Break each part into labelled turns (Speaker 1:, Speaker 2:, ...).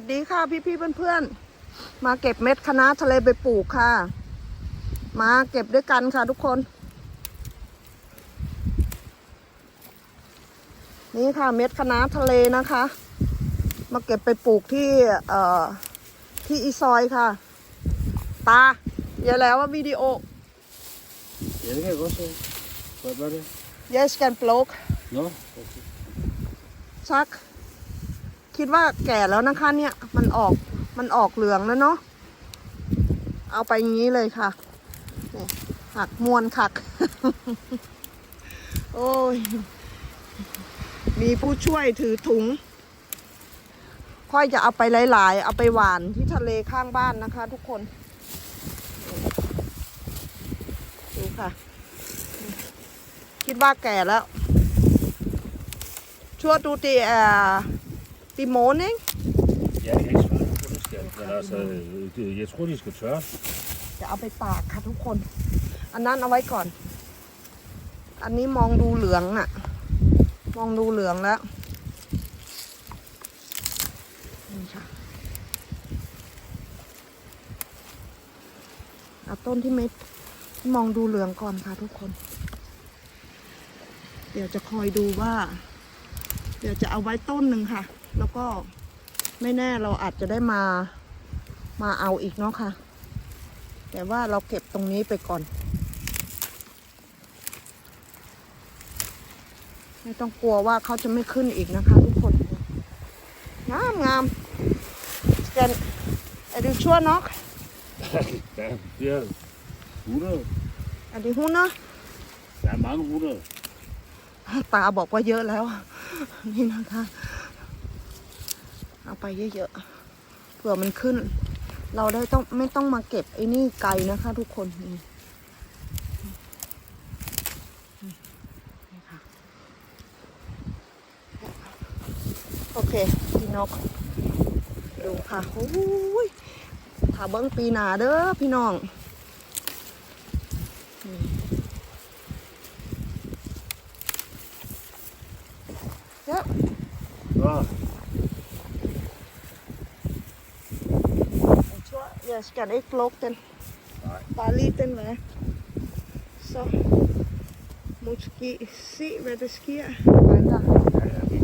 Speaker 1: วัสดีค่ะพี่พี่ๆเพื่อนๆมาเก็บเม็ดคะน้าทะเลไปปลูกค่ะ มาเก็บด้วยกันค่ะทุกคน นี่ค่ะเม็ดคะน้าทะเลนะคะ มาเก็บไปปลูกที่เอ่อที่อีซอยค่ะ ตาอย่าแล้วว่าวิดีโอ
Speaker 2: Jeremy, wat is Wat was het?
Speaker 1: yes can block
Speaker 2: No?
Speaker 1: ชัก คิดว่าแก่แล้วนะคะ เนี่ย มันออกมันออกเหลืองแล้วเนาะเอาไปอย่างนี้เลยค่ะนี่หักมวนขัก โอ้ย มีผู้ช่วยถือถุง ค่อยจะเอาไปหลาย ๆ เอาไปหวานที่ทะเลข้างบ้านนะคะ ทุกคนดูค่ะ คิดว่าแก่แล้วชั่วดูตีเอ่ อตีโมนิ่ง
Speaker 2: Ja, det er ikke svært. Det skal. Men altså, det- jeg tror, de skal tørre.
Speaker 1: จะเอาไปตากค่ะทุกคน อันนั้นเอาไว้ก่อน อันนี้มองดูเหลืองอะมองดูเหลืองแล้วนี่ค่ะเอาต้นที่ไม่ที่มองดูเหลืองก่อนค่ะทุกคน เดี๋ยวจะคอยดูว่า เดี๋ยวจะเอาไว้ต้นหนึ่งค่ะ แล้วก็ไม่แน่เราอาจจะได้มามาเอาอีกเนาะค่ะ แต่ว่าเราเก็บตรงนี้ไปก่อน ไม่ต้องกลัวว่าเขาจะไม่ขึ้นอีกนะคะทุกคน งามงามแกนอดีชั่วเนาะ
Speaker 2: Der er flere hundrede.
Speaker 1: อดีหุ้นเนาะ
Speaker 2: Der er mange hundrede.
Speaker 1: ตาบอกว่าเยอะแล้ว นี่นะคะ เอาไปเยอะๆเผื่อมันขึ้น เราได้ต้องไม่ต้องมาเก็บไอ้นี่ไกลนะคะทุกคนนี่นี่ค่ะโอเค พี่นก ดูค่ะโอ้ยถ้าเบิ้งปีหนาเด้อพี่น้องเยอะ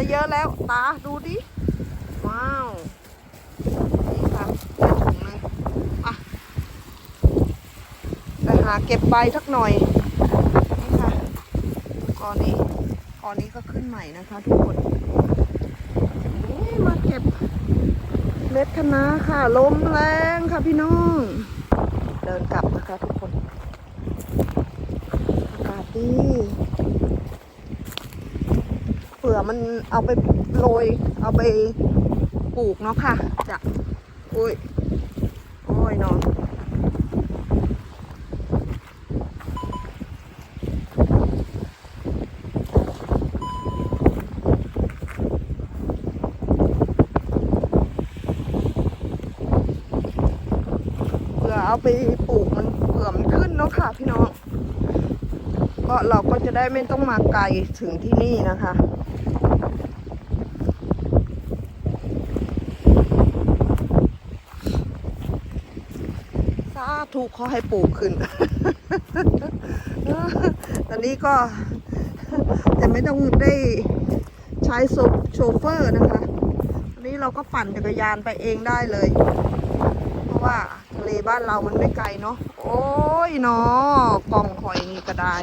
Speaker 1: der er lav. Der, du det. Wow. นี่ค่ะได้ถุงหนึงอะไปหาเก็บใบสักหน่อยนี่ค่ะกอนี้กอนี้ก็ขึ้นใหม่นะคะ ทุกคนนี่มาเก็บ เม็ดคณะค่ะ ลมแรงค่ะพี่น้อง เดินกลับนะคะทุกคนอากาศดีเผื่อมันเอาไปโรย เอาไปปลูกเนาะค่ะ จะ อุ้ย โอ้ยเนอง เอาไปปลูกมันเผื่อมันขึ้นเนาะค่ะพี่น้อง ก็เราก็จะได้ไม่ต้องมาไกลถึงที่นี่นะคะสาธุขอให้ปลูกขึ้น ตอนนี้ก็จะไม่ต้องได้ใช้โซโชเฟอร์นะคะ อันนี้เราก็ปั่นจักรยานไปเองได้เลย เพราะว่า เลบ้านเรามันไม่ไกลเนาะ โอ้ยเนาะกล่องหอยนี่ก็ได้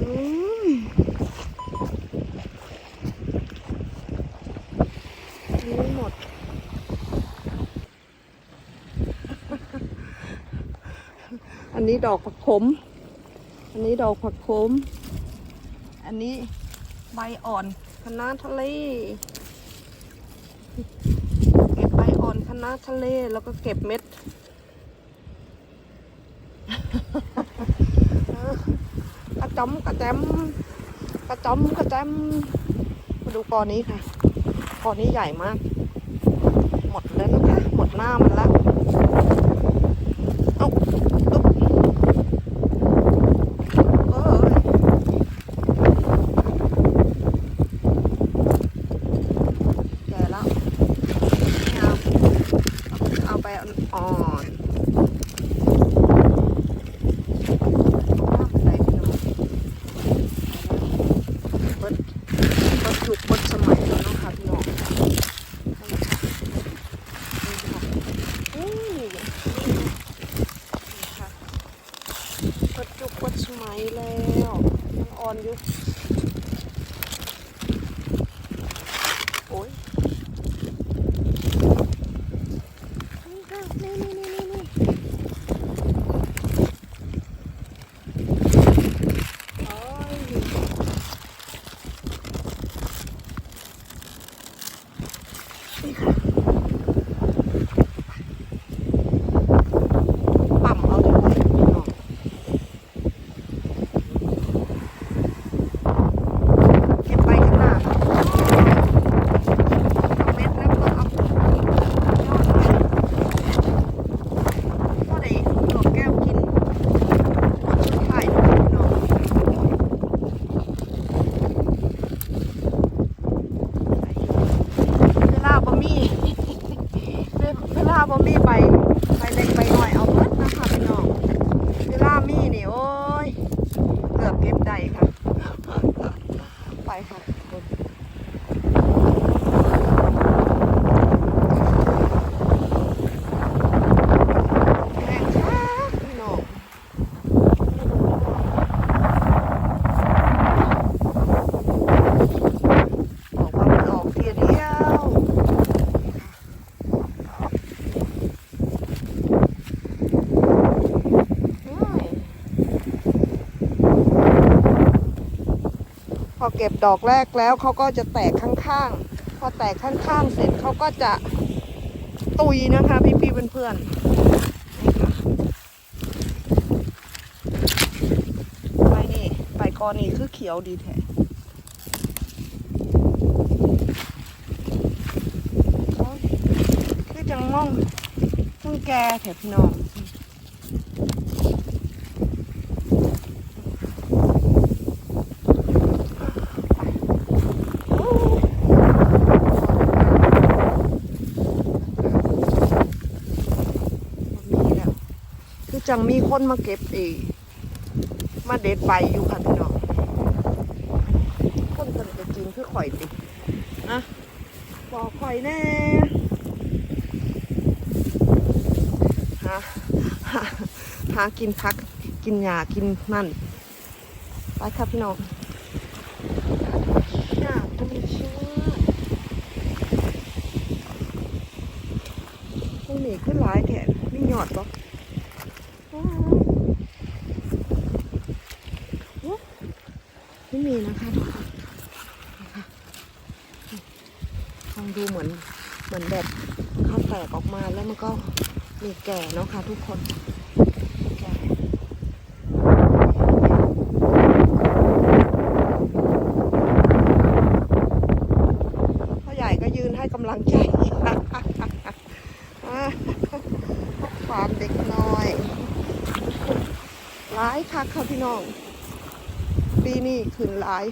Speaker 1: อืมรู้หมดอันนี้ดอกผักขม อันนี้ดอกผักขม อันนี้ใบอ่อนคะน้าทะเล เก็บใบอ่อ น้าทะเลแล้วก็เก็บเม็ดกระจอมกระแจมกระจอมกระแจมมาดูกอนี้ค่ะกอนี้ใหญ่มาก หมดแล้วนะคะ หมดหน้ามันแล้วเอาตุ๊บเอ้ย กดจุกกดสมัยแล้วยัง อ่อนอยู่ โอ้ยนี่ค่ะนี่นี่นี่นี่นี่โอ้ยนี่ค่ะปั่มเอาดีกว่าพี่น้องเก็บไปข้างหน้าค่ะ เอาเม็ดแล้วก็เอายอดไปก็ได้ดอกแก้วกินผลสุดท้ายนะคะพี่น้องเวลาบ่มี เวลาบ่มีใบใบเล็กใบน้อยเอาเบิดนะคะพี่น้อง เวลามีนี่โอ้ยเกือบเก็บได้ค่ะ ไปค่ะแรงค่ะพี่น้องบอกว่ามันออกเทียเดียวอืมพอ เก็บดอกแรกแล้วเขาก็จะแตกข้างๆ พอแตกข้างๆ เสร็จเขาก็จะตุยนะคะ พี่ๆเพื่อนๆนี่ค่ะใบนี่ใบกอนี่คือเขียวดีแท้คือจังม่องเพิ่งแกแถบพี่น้องโอ้ยบ่มีแล้วคือ จังมีคนมาเก็บเองมาเด็ดใบอยู่ค่ะพี่น้องคนคนจะกินคือข่อยตินะบอกข่อยแน่หาหาหากินพักกินหญ้ากินนั่นไปครับพี่น้องหญ้าธรรมชาติพวกนี้ขึ้นหลายแถนมีหยอดปะอ้าวโอ้ไมีนะคะทุกคนลองดูเหมือนเหมือนแบบเขาแตกออกมาแล้วมันก็มีแก่เนาะค่ะทุกคนแก่พ่อใหญ่ก็ยืนให้กำลังใจความเด็กน้อย ร้ายคักค่ะพี่น้อง ปีนี้ขึ้นร้าย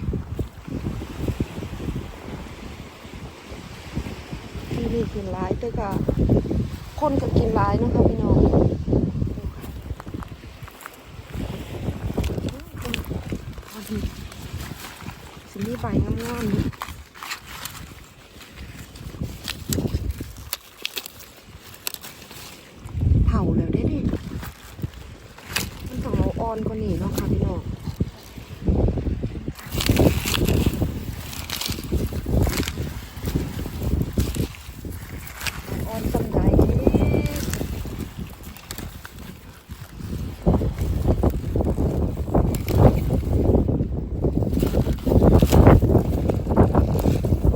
Speaker 1: ที่นี่กินร้ายแต่ก็คนก็กินร้ายนะคะพี่น้องพอดีสิมีใบงามๆนี่เผาแล้วได้ดิมันต้องเอาอ่อนกว่านี้เนาะค่ะพี่น้องอ่อนสันใด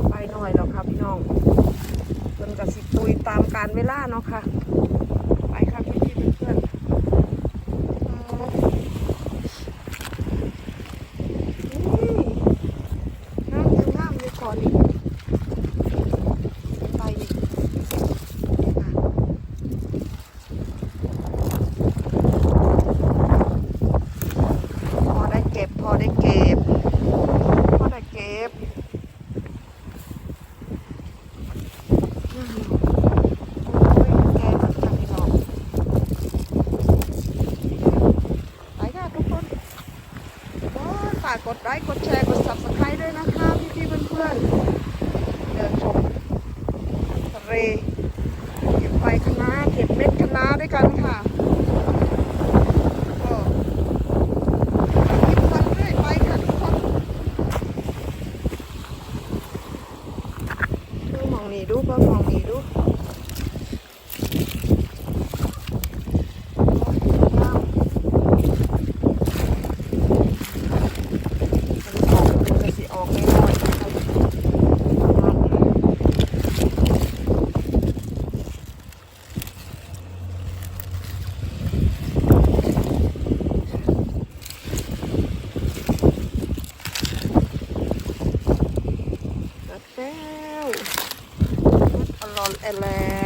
Speaker 1: ไปหน่อยแล้วค่ะพี่น้องเพิ่นกับสิ ตามการเวลาเนาะค่ะ ไปค่ะพี่พี่ๆเพื่อนๆอืมนี่งามยังงามเลยก่อนอีกไปอีก พอได้เก็บ พอได้เก็บ พอได้เก็บอืมโอ้ยแกมันค่ะพี่น้องไปค่ะทุกคนโอ้ยฝากกดไลค์กดแชร์ กด subscribe ด้วยนะคะ พี่ๆเพื่อนๆ เดินชมทะเลเก็บใบคะน้าเก็บเม็ดคะน้าด้วยกันค่ะก็ แล้